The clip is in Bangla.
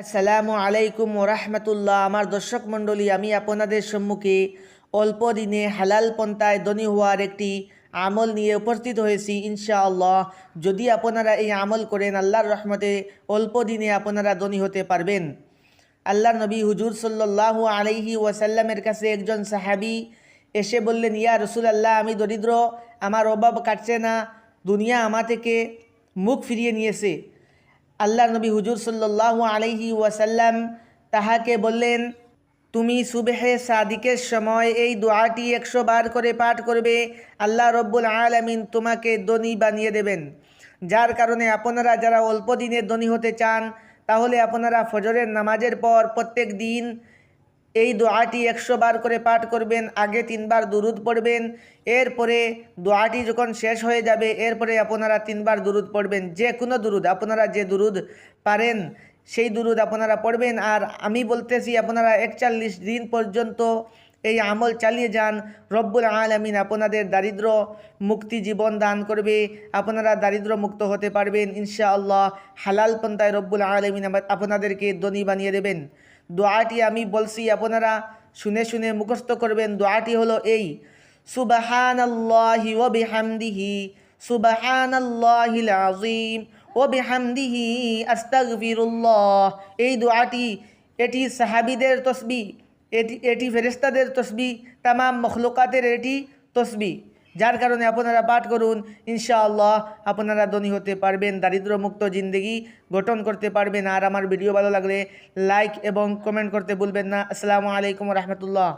আসসালামু আলাইকুম ওরহমতুল্লাহ আমার দর্শক মণ্ডলী, আমি আপনাদের সম্মুখে অল্প দিনে হালাল পন্থায় ধনী হওয়ার একটি আমল নিয়ে উপস্থিত হয়েছি, ইনশাআল্লাহ। যদি আপনারা এই আমল করেন, আল্লাহর রহমতে অল্প দিনে আপনারা ধনী হতে পারবেন। আল্লাহ নবী হুজুর সাল্লাহ আলাইহি ওয়াসাল্লামের কাছে একজন সাহাবি এসে বললেন, ইয়া রসুল আল্লাহ আমি দরিদ্র, আমার অভাব কাটছে না, দুনিয়া আমা থেকে মুখ ফিরিয়ে নিয়েছে। আল্লাহ নবী হুজুর সাল্লাহ আলহি ওয়াসাল্লাম তাহাকে বললেন, তুমি সুবেহে সাদিকের সময় এই দোয়াটি একশো বার করে পাঠ করবে, আল্লাহ রব্বুল আলমিন তোমাকে দনি বানিয়ে দেবেন। যার কারণে আপনারা যারা অল্প দিনে দনি হতে চান, তাহলে আপনারা ফজরের নামাজের পর প্রত্যেক দিন এই দোয়াটি একশো বার করে পাঠ করবেন, আগে তিনবার দুরুদ পড়বেন, এরপরে দোয়াটি যখন শেষ হয়ে যাবে, এরপরে আপনারা তিনবার দুরুদ পড়বেন, যে কোনো দুরুদ, আপনারা যে দুরুদ পারেন, সেই দুরুদ আপনারা পড়বেন। আর আমি বলতেছি, আপনারা একচল্লিশ দিন পর্যন্ত এই আমল চালিয়ে যান, রব্বুল আলমিন আপনাদের দারিদ্র মুক্তি জীবন দান করবে, আপনারা দারিদ্র মুক্ত হতে পারবেন, ইনশাআল্লাহ হালাল পন্থায় রব্বুল আলমিন আপনাদেরকে ধনী বানিয়ে দেবেন। দোয়াটি আমি বলছি, আপনারা শুনে শুনে মুখস্থ করবেন। দোয়াটি হলো এই সুবাহান আল্লাহি ও বিহামদিহি সুবাহান আল্লাহিল আজিম ও বিহামদিহি আস্তাগফিরুল্লাহ। এই দোয়াটি, এটি সাহাবিদের তসবি, এটি এটি ফেরেস্তাদের তসবি, তামাম মখলুকাতের এটি তসবি। যার কারণে আপনারা পাঠ করুন। ইনশাআল্লাহ আপনারা ধনী হতে পারবেন দারিদ্রমুক্ত জিন্দগি গঠন করতে পারবেন। আর আমার ভিডিও ভালো লাগলে লাইক এবং কমেন্ট করতে ভুলবেন না। আসসালামু আলাইকুম রহমতুল্লাহ।